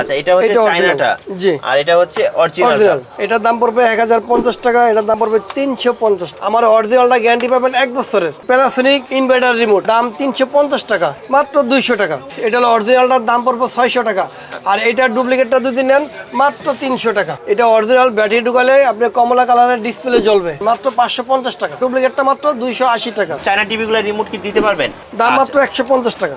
আচ্ছা এটা হচ্ছে জি। আর এটা হচ্ছে অরিজিনাল এটার দাম পড়বে এক হাজার পঞ্চাশ টাকা এটার দাম পড়বে তিনশো পঞ্চাশ। আমার অরিজিনালটা গ্যারান্টি পাবেন এক বছরের। প্যানাসোনিক ইনভার্টার রিমোট দাম তিনশো পঞ্চাশ টাকা মাত্র দুইশো টাকা। এটা হলো অরিজিনালটার দাম পড়বে ছয়শো টাকা। আর এটার ডুপ্লিকেটটা যদি নেন মাত্র তিনশো টাকা। এটা অরিজিনাল ব্যাটারি ঢুকালে আপনি কমলা কালারের ডিসপ্লে জ্বলবে মাত্র পাঁচশো পঞ্চাশ টাকা। ডুপ্লিকেটটা মাত্র দুইশো আশি টাকা। চায়না টিভি গুলো রিমোট কি দিতে পারবেন? দাম আচ্ছা। মাত্র একশো পঞ্চাশ টাকা।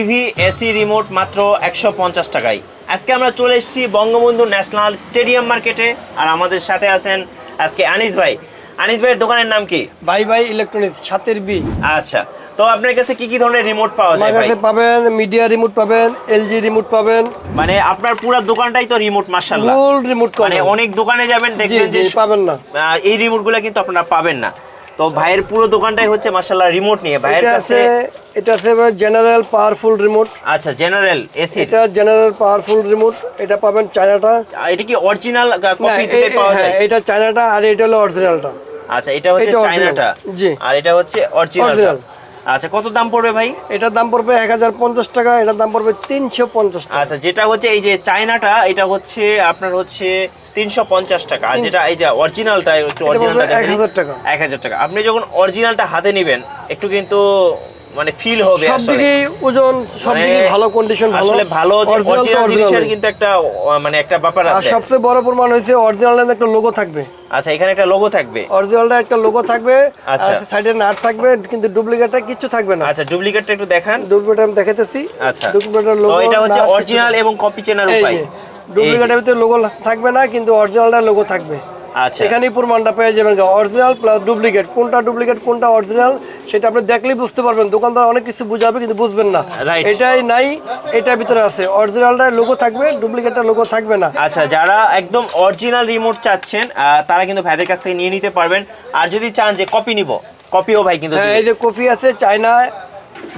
টিভি এসি রিমোট মাত্র একশো পঞ্চাশ টাকায়। আজকে আমরা চলে এসেছি বঙ্গবন্ধু ন্যাশনাল স্টেডিয়াম মার্কেটে আর আমাদের সাথে আছেন আজকে আনিস ভাই। আনিস ভাইয়ের দোকানের নাম কি? বাই বাই ইলেকট্রনিক্স সাতের বি। আচ্ছা তো আপনার কাছে কি কি ধরনের রিমোট পাওয়া যায় ভাই? কাছে পাবেন মিডিয়া রিমোট পাবেন এলজি রিমোট পাবেন। মানে আপনার পুরো দোকানটাই তো রিমোট মার্শাল্লাহ ফুল রিমোট মানে অনেক দোকানে যাবেন দেখবেন যে পাবেন না। এই রিমোটগুলো কিন্তু আপনারা পাবেন না। তো ভাইয়ের পুরো দোকানটাই হচ্ছে মার্শাল্লাহ রিমোট নিয়ে। ভাইয়ের এটা কাছে আছে এটা আছে জেনারেল পাওয়ারফুল রিমোট আচ্ছা জেনারেল এসি এটা জেনারেল পাওয়ারফুল রিমোট এটা পাবেন চায়নাটা। এটা কি অরিজিনাল কপি থেকে পাওয়া যায়? এটা চায়নাটা আর এটা হলো অরিজিনালটা আচ্ছা এটা হচ্ছে চায়নাটা। জি। আর এটা হচ্ছে অরিজিনাল। আচ্ছা কত দাম পড়বে ভাই? এটার দাম পড়বে এক হাজার পঞ্চাশ টাকা এটার দাম পড়বে তিনশো পঞ্চাশ টাকা। আচ্ছা যেটা হচ্ছে এই যে চায়নাটা এটা হচ্ছে আপনার হচ্ছে তিনশো পঞ্চাশ টাকা। আর যেটা এই যে অরিজিনালটা একটু অরিজিনালটা এক হাজার টাকা। এক হাজার টাকা। আপনি যখন অরিজিনালটা হাতে নেবেন একটু কিন্তু মানে ফিল হবে সব। ওজন সব মানে দিকে ভালো কন্ডিশন ভালো আসলে ভালো অরিজিনাল জিনিসের কিন্তু একটা মানে একটা ব্যাপার আর সবচেয়ে বড় প্রমাণ হয়েছে অরিজিনালের একটা লোগো থাকবে। আচ্ছা এখানে একটা লোগো থাকবে। অরিজিনালটা একটা লোগো থাকবে আচ্ছা। সাইডে নাট থাকবে কিন্তু ডুপ্লিকেটটা কিছু থাকবে না। আচ্ছা ডুপ্লিকেটটা একটু দেখান। ডুপ্লিকেট আমি আচ্ছা। ডুপ্লিকেটের লোগো এটা হচ্ছে অরিজিনাল এবং কপি চেনার উপায়। ডুপ্লিকেটের ভিতরে লোগো থাকবে না কিন্তু অরিজিনালটা লোগো থাকবে। আচ্ছা। এখানেই প্রমাণটা পেয়ে যাবেন অরিজিনাল প্লাস ডুপ্লিকেট কোনটা ডুপ্লিকেট কোনটা অরিজিনাল সেটা আপনি দেখলেই বুঝতে পারবেন। দোকানদার অনেক কিছু বুঝাবে কিন্তু বুঝবেন না. এটাই নাই এটার ভিতরে আছে। অরিজিনালটা লোগো থাকবে ডুপ্লিকেটটা লোগো থাকবে না। আচ্ছা যারা একদম অরিজিনাল রিমোট চাচ্ছেন তারা কিন্তু ভাইদের কাছ থেকে নিয়ে নিতে পারবেন। আর যদি চান যে কপি নিব কপিও ভাই কিন্তু হ্যাঁ এই যে কপি আছে চায়না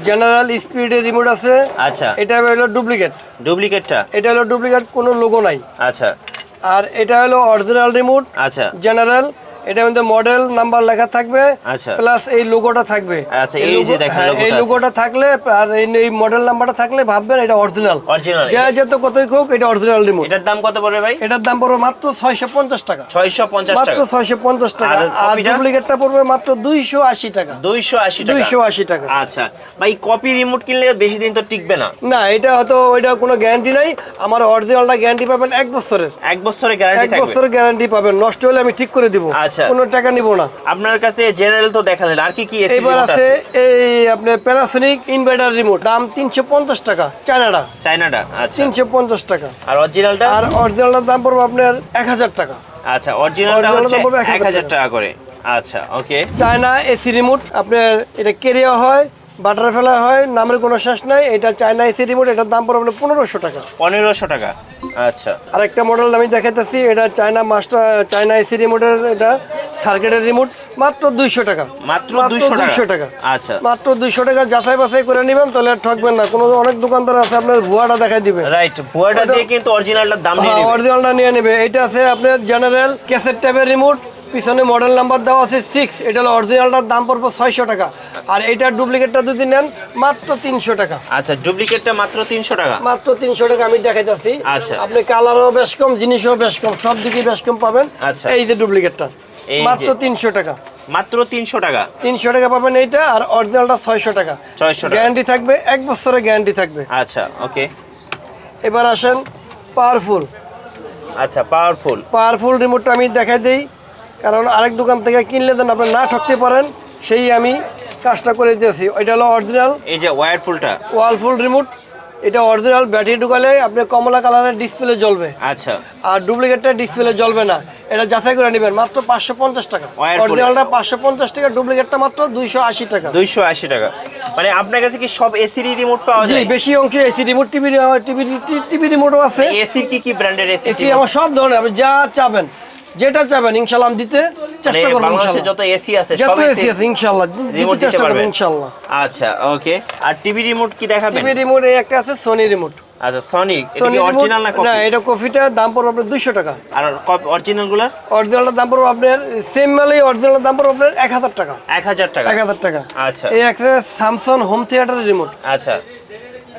জেনারেল স্পিডের রিমোট আছে। আচ্ছা। এটা হলো ডুপ্লিকেট ডুপ্লিকেটটা এটা হলো ডুপ্লিকেট কোনো লোগো নাই। আচ্ছা। আর এটা হলো অরিজিনাল রিমোট আচ্ছা। জেনারেল এটার মধ্যে মডেল নাম্বার লেখা থাকবে আচ্ছা। প্লাস এই লোগোটা থাকবে। আচ্ছা, এই যে দেখেন হ্যাঁ, এই লোগোটা থাকলে আর এই- মডেল নাম্বারটা থাকলে ভাববেন এটা অরিজিনাল অরিজিনাল যা যেত কতই হোক এটা অরিজিনাল রিমোট এটার দাম কত পড়বে ভাই? এটার দাম পড়বে মাত্র ছয়শো পঞ্চাশ টাকা। ছয়শো পঞ্চাশ মাত্র টাকা। ছয়শো পঞ্চাশ টাকা। আর ডুপ্লিকেটটা পড়বে মাত্র দুইশো আশি টাকা। দুইশো আশি টাকা। দুইশো আশি টাকা। আচ্ছা ভাই কপি রিমোট কিনলে বেশি দিন তো টিকবে না। না এটা হয়তো ওইটা কোনো গ্যারান্টি নাই। আমার অরিজিনালটা গ্যারান্টি পাবেন এক বছরের। এক বছরের গ্যারান্টি এক বছরের গ্যারান্টি পাবেন। নষ্ট হলে আমি ঠিক করে দিব। আচ্ছা। কোনো টাকা নিব না। আপনার কাছে জেনারেল তো দেখালেন আর কি কি এবার আছে এই আপনার প্যানাসোনিক ইনভার্টার রিমোট দাম তিনশো পঞ্চাশ টাকা চায়নাটা চাইনাটা আচ্ছা। তিনশো পঞ্চাশ টাকা। আর অরিজিনালটা আর অরিজিনালটার দাম পড়বে আপনার এক হাজার টাকা। আচ্ছা অরিজিনালটা হচ্ছে 1000 এক হাজার টাকা। করে। আচ্ছা ওকে চায়না এসি রিমোট আপনার এটা কেরিয়া হয় বাটার ফেলা হয় নামের কোনো শেষ নাই। এটা চায়না এসি রিমোট এটার দাম পড়বে আপনার পনেরোশো টাকা। পনেরোশো টাকা। আচ্ছা। আরেকটা মডেল আমি দেখাইতেছি এটা চায়না মাস্টার চায়না এসি রিমোটের এটা সার্কিটের রিমোট মাত্র দুইশো টাকা। মাত্র দুইশো টাকা? আচ্ছা। মাত্র দুইশো টাকা যাচাই বাছাই করে নেবেন তাহলে আর ঠকবেন না। কোনো অনেক দোকানদার আছে আপনার ভুয়াটা দেখাই দিবে। রাইট ভুয়াটা দিয়ে কিন্তু অরিজিনালটার দাম দিবে অরিজিনালটা নিয়ে নেবে। এটা আছে আপনার জেনারেল ক্যাসেট টাইপের রিমোট পিছনে মডেল নাম্বার দেওয়া আছে সিক্স এটা হলো অরিজিনালটার দাম পড়বে ছয়শো টাকা। আর এটার ডুপ্লিকেটটা যদি নেন মাত্র তিনশো টাকা। আচ্ছা ডুপ্লিকেটটা মাত্র তিনশো টাকা? মাত্র তিনশো টাকা আমি দেখাইতেছি। আচ্ছা। আপনি কালারও বেশ কম জিনিসও বেশ কম সব দিকে বেশ কম পাবেন। আচ্ছা। এই যে ডুপ্লিকেটটা মাত্র তিনশো টাকা। মাত্র তিনশো টাকা? তিনশো টাকা পাবেন এইটা আর অরিজিনালটা ছয়শো টাকা। 600 টাকা। গ্যারান্টি থাকবে এক বছরের গ্যারান্টি থাকবে। আচ্ছা ওকে। এবার আসেন পাওয়ারফুল। আচ্ছা পাওয়ারফুল। পাওয়ারফুল রিমোটটা আমি দেখাই দিই কারণ আরেক দোকান থেকে কিনলে দেন আপনি না ঠকতে পারেন সেই আমি কাজটা করে দিয়েছি। ওইটা হলো অরিজিনাল এই যে ওয়ারফুলটা ওয়ালফুল রিমোট এটা অরিজিনাল ব্যাটারি ঢুকালে আপনি কমলা কালারের ডিসপ্লে জ্বলবে। আচ্ছা। আর ডুপ্লিকেটটা ডিসপ্লে জ্বলবে না। এটা যাচাই করে নেবেন মাত্র পাঁচশো পঞ্চাশ টাকা। অরিজিনালটা পাঁচশো পঞ্চাশ টাকা ডুপ্লিকেটটা মাত্র দুইশো আশি টাকা। দুইশো আশি টাকা। মানে আপনার কাছে কি সব এসি রিমোট পাওয়া যায়? বেশি অংশ AC remote TV TV TV রিমোটও আছে। এসি কি কি ব্র্যান্ডের এসি এসি আমার সব ধরনের আপনি যা চাবেন। যেটা চাবেন ইনশাল্লাহ আমি দিতে চেষ্টা করব মানে বাংলাদেশে ইনশাল্লাহ। যত এসি আছে যত এসি আছে ইনশাল্লাহ। রিমোট দিতে দিতে চেষ্টা করব পারবেন? আচ্ছা ওকে আর টিভি রিমোট কি দেখাবেন? টিভি রিমোট এই একটা আছে সোনি রিমোট আচ্ছা এটা কি অরিজিনাল না না এটা কফিটার দাম পড়বে আপনার দুইশো টাকা। আর অরিজিনালগুলার? অরিজিনালটার দাম পড়বে আপনার সেম মালেই দাম পড়বে আপনার এক হাজার টাকা। এক হাজার টাকা? এক হাজার টাকা। আচ্ছা। এই একটা স্যামসাং হোম থিয়েটারের রিমোট আচ্ছা।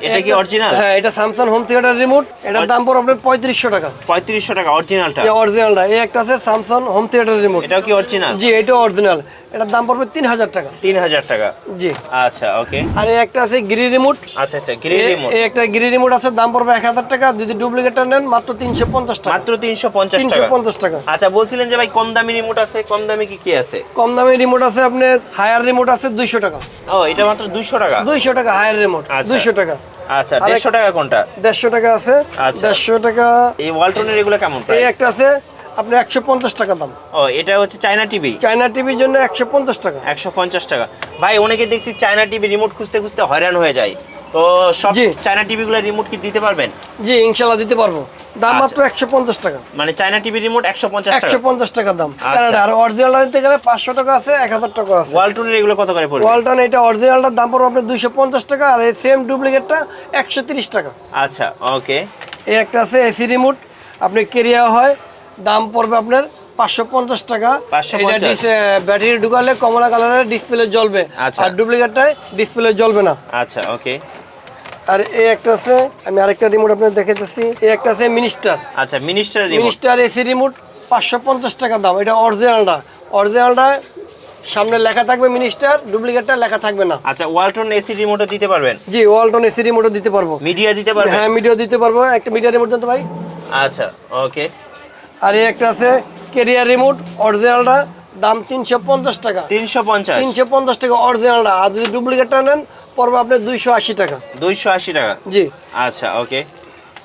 এটা কি অরিজিনাল হ্যাঁ এটা স্যামসাং হোম থিয়েটার রিমোট এটার দাম পড়বে আপনার পঁয়ত্রিশশো টাকা। পঁয়ত্রিশশো টাকা অরিজিনালটা এই অরিজিনালটা এই একটা আছে স্যামসাং হোম থিয়েটার রিমোট এটাও কি অরিজিনাল জি এটা অরিজিনাল এটার দাম পড়বে তিন হাজার টাকা। তিন হাজার টাকা? জি। আচ্ছা ওকে। আর এই একটা আছে গিরি রিমোট আচ্ছা আচ্ছা গ্রিন রিমোট এই একটা গিরি রিমোট আছে দাম পড়বে এক হাজার টাকা। যদি ডুপ্লিকেটটা নেন মাত্র তিনশো পঞ্চাশ টাকা। মাত্র তিনশো পঞ্চাশ তিনশো পঞ্চাশ টাকা। আচ্ছা বলছিলেন যে ভাই কম দামি রিমোট আছে কম দামি কি কি আছে? কম দামি রিমোট আছে আপনার হায়ার রিমোট আছে দুইশো টাকা। ও এটা মাত্র দুইশো টাকা? দুইশো টাকা হায়ার রিমোট আচ্ছা। দুইশো টাকা। আচ্ছা আরেক- দেড়শো টাকা কোনটা? দেড়শো টাকা আছে। আচ্ছা। দেড়শো টাকা। এই ওয়ালটনের এগুলো কেমন এই একটা আছে আপনার একশো পঞ্চাশ টাকা দাম। ও এটা হচ্ছে চায়না টিভি? চায়না টিভির জন্য একশো পঞ্চাশ টাকা। একশো পঞ্চাশ টাকা। ভাই অনেকে দেখছি চায়না টিভি রিমোট খুঁজতে খুঁজতে হয়রান হয়ে যায়। তো সব। চায়না টিভিগুলো রিমোট কি দিতে পারবেন? জি ইনশাল্লাহ দিতে পারব। দাম আচ্ছা। মাত্র একশো পঞ্চাশ টাকা। মানে চায়না টিভি রিমোট একশো পঞ্চাশ টাকা। একশো পঞ্চাশ টাকা দাম। আচ্ছা। আর অরিজিনাল নিতে গেলে পাঁচশো টাকা আছে এক হাজার টাকা আছে। ওয়ালটনের এগুলো কত করে পড়বে? ওয়ালটন এটা অরিজিনালটার দাম পড়বে আপনার দুইশো পঞ্চাশ টাকা আর এই সেম ডুপ্লিকেটটা একশো তিরিশ টাকা। আচ্ছা ওকে এই একটা আছে এসি রিমোট আপনি কেরিয়া হয় দাম পড়বে আপনার পাঁচশো পঞ্চাশ টাকা। 550 ব্যাটারি ঢুকালে কমলা কালারের ডিসপ্লে জ্বলবে। আচ্ছা। আর ডুপ্লিকেটটায় ডিসপ্লে জ্বলবে না। আচ্ছা ওকে আর এই একটা আছে আমি আরেকটা রিমোট আপনার দেখাইতেছি। এই একটা আছে মিনিস্টার আচ্ছা মিনিস্টার মিনিস্টার এসি রিমোট পাঁচশো পঞ্চাশ টাকা দাম। এটা অরিজিনালটা অরিজিনালটা সামনে লেখা থাকবে মিনিস্টার ডুপ্লিকেটটা লেখা থাকবে না। আচ্ছা ওয়ালটন এসি রিমোটও দিতে পারবেন? জি ওয়ালটন এসি রিমোটও দিতে পারব। মিডিয়া দিতে পারবেন? হ্যাঁ মিডিয়া দিতে পারব। একটা মিডিয়া রিমোট দিতে ভাই। আচ্ছা ওকে আর এই একটা আছে কেরিয়ার রিমোট অরিজিনালটা দাম তিনশো পঞ্চাশ টাকা। তিনশো পঞ্চাশ। তিনশো পঞ্চাশ টাকা অরিজিনালটা আর যদি ডুপ্লিকেটটা নেন পড়বে আপনার দুইশো আশি টাকা। দুইশো আশি টাকা? জি। আচ্ছা ওকে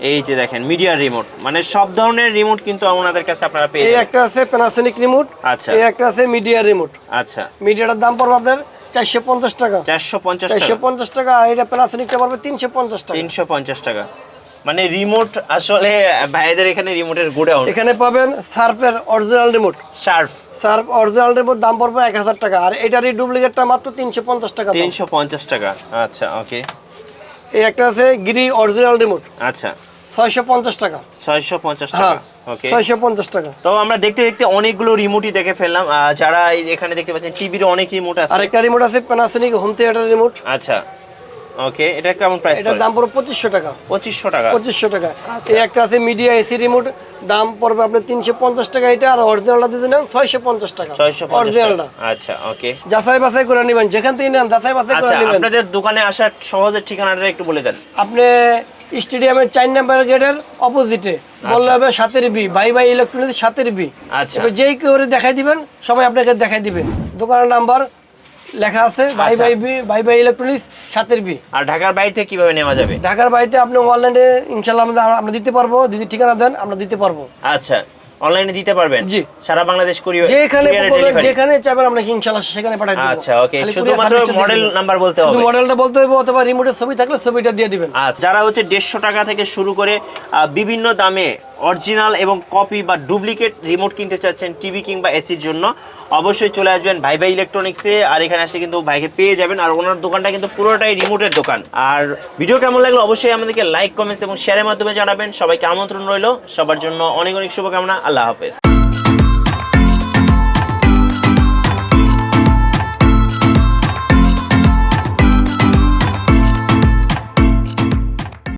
এই যে দেখেন মিডিয়া রিমোট মানে সব ধরনের রিমোট কিন্তু ওনাদের কাছে আপনারা পেয়ে এই একটা আছে প্যানাসোনিক রিমোট আচ্ছা। এই একটা আছে মিডিয়া রিমোট আচ্ছা। মিডিয়াটার দাম পড়বে আপনার চারশো পঞ্চাশ টাকা। চারশো পঞ্চাশ চারশো পঞ্চাশ টাকা আর এটা প্যানাসোনিকটা পড়বে তিনশো পঞ্চাশ টাকা। তিনশো পঞ্চাশ টাকা। মানে রিমোট আসলে ভাইদের এখানে রিমোটের গোডাউন এখানে পাবেন সার্ফের original remote Sharp original remote দাম পড়বে এক হাজার টাকা আর এটারই ডুপ্লিকেটটা মাত্র তিনশো পঞ্চাশ টাকা তিনশো পঞ্চাশ টাকা আচ্ছা ওকে। এই একটা আছে গিরি অরিজিনাল রিমোট। আচ্ছা। ছয়শো পঞ্চাশ টাকা। ছয়শো পঞ্চাশ হ্যাঁ টাকা ছয়শো পঞ্চাশ টাকা। তো আমরা দেখতে দেখতে অনেকগুলো রিমোটই দেখে ফেললাম যারা এই এখানে দেখতে পাচ্ছেন টিভির অনেক রিমোট আছে। আরেকটা রিমোট আছে প্যানাসোনিক হোম থিয়েটার রিমোট। আচ্ছা। ওকে এটা কেমন প্রাইস এটার দাম পড়বে টাকা। টাকা। টাকা। এই একটা আছে মিডিয়া এসি রিমোট দাম পড়বে আপনার তিনশো পঞ্চাশ টাকা এটা আর অরিজিনালটা দিতে নেন ছয়শো পঞ্চাশ টাকা। ছয়শো পঞ্চাশ অরিজিনালটা আচ্ছা ওকে যাচাই বাছাই করে নেবেন যেখান থেকে নেন যাচাই বাছাই আচ্ছা করে নেবেন। আপনাদের দোকানে আসার সহজের ঠিকানাটা একটু বলে দেন। আপনি স্টেডিয়ামের চার নাম্বার গেটের অপোজিটে বললে হবে সাতের বি বাই বাই ইলেকট্রনিক্স সাতের বি। আচ্ছা। যেই কেউ দেখাই দিবেন সবাই আপনাকে দেখাই দিবেন দোকানের নাম্বার লেখা আছে buy. Buy B buy buy electronics সাতের বি আর ঢাকার বাইরে কীভাবে নেওয়া যাবে? ঢাকার বাড়িতে আপনি অনলাইনে ইনশাল্লাহ আমরা আমরা দিতে পারব যদি ঠিকানা দেন আমরা দিতে পারব। আচ্ছা অনলাইনে দিতে পারবেন? জি। সারা বাংলাদেশ কুরিয়ার যেখানে? যেখানে চাইবেন আমরা ইনশাল্লাহ সেখানে পাঠাই দেবো। আচ্ছা ওকে শুধুমাত্র মডেল নাম্বার বলতে হবে। মডেলটা বলতে হবে অথবা রিমোটের ছবি থাকলে ছবিটা দিয়ে দিবেন। আচ্ছা যারা হচ্ছে দেড়শো টাকা থেকে শুরু করে বিভিন্ন দামে অরিজিনাল এবং কপি বা ডুপ্লিকেট রিমোট কিনতে চাচ্ছেন টিভি কিংবা এসির জন্য, অবশ্যই চলে আসবেন ভাই ভাই ইলেকট্রনিক্সে, আর এখানে আসলে কিন্তু ভাইকে পেয়ে যাবেন, আর ওনার দোকানটা কিন্তু পুরোটাই রিমোটের দোকান। আর ভিডিও কেমন লাগল অবশ্যই আমাদেরকে লাইক, কমেন্টস এবং শেয়ারের মাধ্যমে জানাবেন। সবাইকে আমন্ত্রণ রইল। সবার জন্য অনেক অনেক শুভকামনা। আল্লাহ হাফেজ।